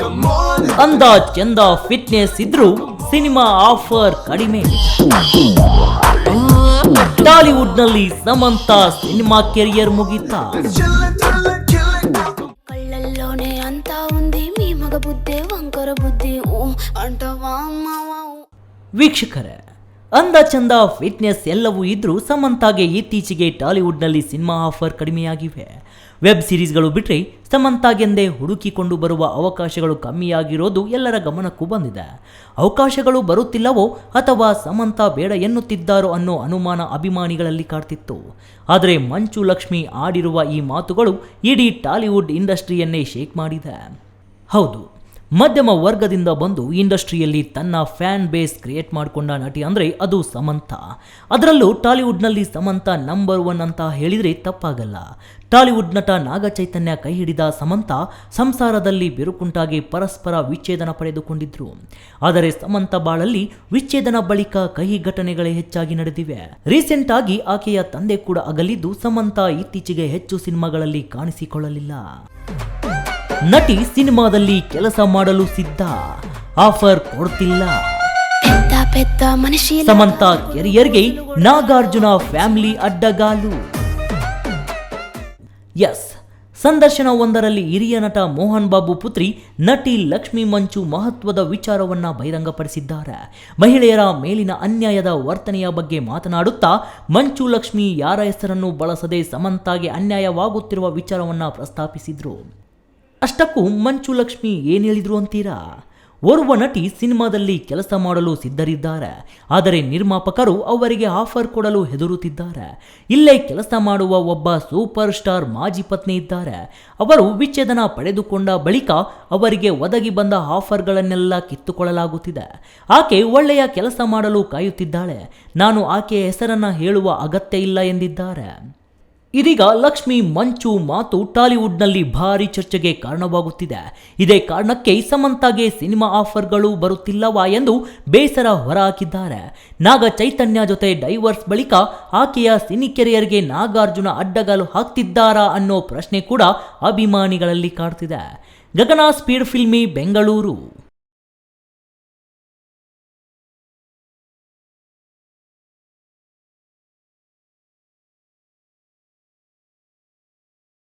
ಅಂದ ಚಂದ ಫಿಟ್ನೆಸ್ ಇದ್ರೂ ಸಿನಿಮಾ ಆಫರ್ ಕಡಿಮೆ. ಟಾಲಿವುಡ್ನಲ್ಲಿ ಸಮಂತಾ ಸಿನಿಮಾ ಕೆರಿಯರ್ ಮುಗಿತ. ವೀಕ್ಷಕರೇ ಅಂದ ಚಂದ ಫಿಟ್ನೆಸ್ ಎಲ್ಲವೂ ಇದ್ರೂ ಸಮಂತಾಗೆ ಇತ್ತೀಚೆಗೆ ಟಾಲಿವುಡ್ನಲ್ಲಿ ಸಿನಿಮಾ ಆಫರ್ ಕಡಿಮೆಯಾಗಿವೆ. ವೆಬ್ ಸಿರೀಸ್ಗಳು ಬಿಟ್ಟರೆ ಸಮಂತಾಗೆಂದೇ ಹುಡುಕಿಕೊಂಡು ಬರುವ ಅವಕಾಶಗಳು ಕಮ್ಮಿಯಾಗಿರೋದು ಎಲ್ಲರ ಗಮನಕ್ಕೂ ಬಂದಿದೆ. ಅವಕಾಶಗಳು ಬರುತ್ತಿಲ್ಲವೋ ಅಥವಾ ಸಮಂತ ಬೇಡ ಎನ್ನುತ್ತಿದ್ದಾರೋ ಅನ್ನೋ ಅನುಮಾನ ಅಭಿಮಾನಿಗಳಲ್ಲಿ ಕಾಡ್ತಿತ್ತು. ಆದರೆ ಮಂಚು ಲಕ್ಷ್ಮಿ ಆಡಿರುವ ಈ ಮಾತುಗಳು ಇಡೀ ಟಾಲಿವುಡ್ ಇಂಡಸ್ಟ್ರಿಯನ್ನೇ ಶೇಕ್ ಮಾಡಿದೆ. ಹೌದು ಮಧ್ಯಮ ವರ್ಗದಿಂದ ಬಂದು ಇಂಡಸ್ಟ್ರಿಯಲ್ಲಿ ತನ್ನ ಫ್ಯಾನ್ ಬೇಸ್ ಕ್ರಿಯೇಟ್ ಮಾಡಿಕೊಂಡ ನಟಿ ಅಂದರೆ ಅದು ಸಮಂತ. ಅದರಲ್ಲೂ ಟಾಲಿವುಡ್ನಲ್ಲಿ ಸಮಂತ ನಂಬರ್ ಒನ್ ಅಂತ ಹೇಳಿದರೆ ತಪ್ಪಾಗಲ್ಲ. ಟಾಲಿವುಡ್ ನಟ ನಾಗ ಚೈತನ್ಯ ಕೈ ಹಿಡಿದ ಸಮಂತ ಸಂಸಾರದಲ್ಲಿ ಬಿರುಕುಂಟಾಗಿ ಪರಸ್ಪರ ವಿಚ್ಛೇದನ ಪಡೆದುಕೊಂಡಿದ್ರು. ಆದರೆ ಸಮಂತ ಬಾಳಲ್ಲಿ ವಿಚ್ಛೇದನ ಬಳಿಕ ಕಹಿ ಘಟನೆಗಳೇ ಹೆಚ್ಚಾಗಿ ನಡೆದಿವೆ. ರೀಸೆಂಟ್ ಆಗಿ ಆಕೆಯ ತಂದೆ ಕೂಡ ಅಗಲಿದ್ದು ಸಮಂತ ಇತ್ತೀಚೆಗೆ ಹೆಚ್ಚು ಸಿನಿಮಾಗಳಲ್ಲಿ ಕಾಣಿಸಿಕೊಳ್ಳಲಿಲ್ಲ. ನಟಿ ಸಿನಿಮಾದಲ್ಲಿ ಕೆಲಸ ಮಾಡಲು ಸಿದ್ಧ. ಆಫರ್ ಕೊಡ್ತಿಲ್ಲ. ಸಮಂತ ಕೆರಿಯರ್ಗೆ ನಾಗಾರ್ಜುನ ಫ್ಯಾಮಿಲಿ ಅಡ್ಡಗಾಲು. ಎಸ್ ಸಂದರ್ಶನವೊಂದರಲ್ಲಿ ಹಿರಿಯ ನಟ ಮೋಹನ್ ಬಾಬು ಪುತ್ರಿ ನಟಿ ಲಕ್ಷ್ಮಿ ಮಂಚು ಮಹತ್ವದ ವಿಚಾರವನ್ನ ಬಹಿರಂಗಪಡಿಸಿದ್ದಾರೆ. ಮಹಿಳೆಯರ ಮೇಲಿನ ಅನ್ಯಾಯದ ವರ್ತನೆಯ ಬಗ್ಗೆ ಮಾತನಾಡುತ್ತಾ ಮಂಚು ಲಕ್ಷ್ಮಿ ಯಾರ ಹೆಸರನ್ನು ಬಳಸದೆ ಸಮಂತಾಗೆ ಅನ್ಯಾಯವಾಗುತ್ತಿರುವ ವಿಚಾರವನ್ನ ಪ್ರಸ್ತಾಪಿಸಿದರು. ಅಷ್ಟಕ್ಕೂ ಮಂಚು ಲಕ್ಷ್ಮಿ ಏನು ಹೇಳಿದ್ರು ಅಂತೀರಾ? ಓರ್ವ ನಟಿ ಸಿನಿಮಾದಲ್ಲಿ ಕೆಲಸ ಮಾಡಲು ಸಿದ್ಧರಿದ್ದಾರೆ, ಆದರೆ ನಿರ್ಮಾಪಕರು ಅವರಿಗೆ ಆಫರ್ ಕೊಡಲು ಹೆದರುತ್ತಿದ್ದಾರೆ. ಇಲ್ಲೇ ಕೆಲಸ ಮಾಡುವ ಒಬ್ಬ ಸೂಪರ್ ಸ್ಟಾರ್ ಮಾಜಿ ಪತ್ನಿ ಇದ್ದಾರೆ. ಅವರು ವಿಚ್ಛೇದನ ಪಡೆದುಕೊಂಡ ಬಳಿಕ ಅವರಿಗೆ ಒದಗಿ ಬಂದ ಆಫರ್ಗಳನ್ನೆಲ್ಲ ಕಿತ್ತುಕೊಳ್ಳಲಾಗುತ್ತಿದೆ. ಆಕೆ ಒಳ್ಳೆಯ ಕೆಲಸ ಮಾಡಲು ಕಾಯುತ್ತಿದ್ದಾಳೆ. ನಾನು ಆಕೆಯ ಹೆಸರನ್ನು ಹೇಳುವ ಅಗತ್ಯ ಇಲ್ಲ ಎಂದಿದ್ದಾರೆ. ಇದೀಗ ಲಕ್ಷ್ಮಿ ಮಂಚು ಮಾತು ಟಾಲಿವುಡ್ನಲ್ಲಿ ಭಾರಿ ಚರ್ಚೆಗೆ ಕಾರಣವಾಗುತ್ತಿದೆ. ಇದೇ ಕಾರಣಕ್ಕೆ ಸಮಂತಾಗೆ ಸಿನಿಮಾ ಆಫರ್ಗಳು ಬರುತ್ತಿಲ್ಲವಾ ಎಂದು ಬೇಸರ ಹೊರಹಾಕಿದ್ದಾರೆ. ನಾಗ ಚೈತನ್ಯ ಜೊತೆ ಡೈವರ್ಸ್ ಬಳಿಕ ಆಕೆಯ ಸಿನಿ ಕೆರಿಯರ್ಗೆ ನಾಗಾರ್ಜುನ ಅಡ್ಡಗಾಲು ಹಾಕ್ತಿದ್ದಾರಾ ಅನ್ನೋ ಪ್ರಶ್ನೆ ಕೂಡ ಅಭಿಮಾನಿಗಳಲ್ಲಿ ಕಾಡ್ತಿದೆ. Gagana speed filmy Bengaluru.